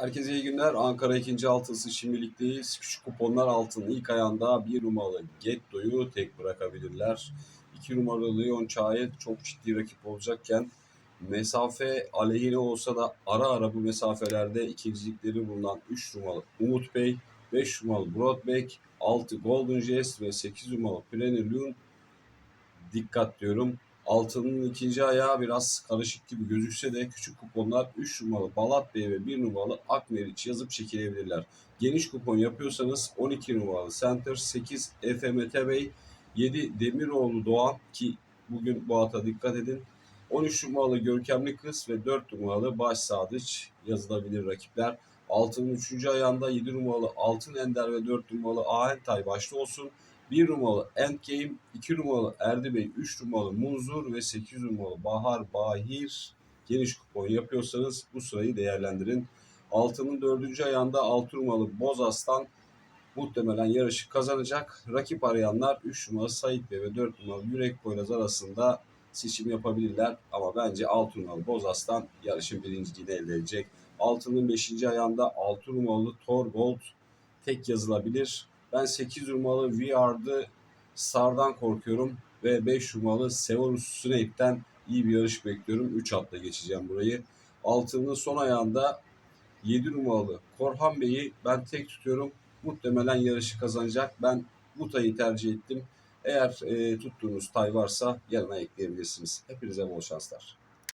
Herkese iyi günler. Ankara 2. altısı şimdilikteyiz. Küçük kuponlar altın ilk ayağında bir numaralı Getto'yu tek bırakabilirler. 2 numaralı Leon Çayet çok ciddi rakip olacakken mesafe aleyhine olsa da ara ara bu mesafelerde ikincilikleri bulunan 3 numaralı Umut Bey, 5 numaralı Broadback, 6 Golden Jest ve 8 numaralı Lune dikkat diyorum. Altının ikinci ayağı biraz karışık gibi gözükse de küçük kuponlar 3 numaralı Balat Bey ve 1 numaralı Akmeriç yazıp çekilebilirler. Geniş kupon yapıyorsanız 12 numaralı Center, 8 FMT Bey, 7 Demiroğlu Doğan ki bugün bu ata dikkat edin. 13 numaralı Görkemli Kız ve 4 numaralı Baş Sadıç yazılabilir rakipler. Altının 3. ayağında 7 numaralı Altın Ender ve 4 numaralı Ahentay başta olsun. 1 numaralı Endgame, 2 numaralı Erdi Bey, 3 numaralı Munzur ve 8 numaralı Bahar Bahir geniş kupon yapıyorsanız bu sırayı değerlendirin. Altının 4. ayağında 6 numaralı Boz Aslan muhtemelen yarışı kazanacak. Rakip arayanlar 3 numaralı Sait Bey ve 4 numaralı Yürek Poyraz arasında seçim yapabilirler. Ama bence 6 numaralı Boz Aslan yarışın birinciliğini elde edecek. Altının 5. ayağında 6 numaralı Thor Gold tek yazılabilir. Ben 8 numaralı VR'dı Star'dan korkuyorum ve 5 numaralı Severus Snape'den iyi bir yarış bekliyorum. 3 atla geçeceğim burayı. Altının son ayağında 7 numaralı Korhan Bey'i ben tek tutuyorum. Muhtemelen yarışı kazanacak. Ben bu tayı tercih ettim. Eğer e, tuttuğunuz tay varsa yanına ekleyebilirsiniz. Hepinize bol şanslar.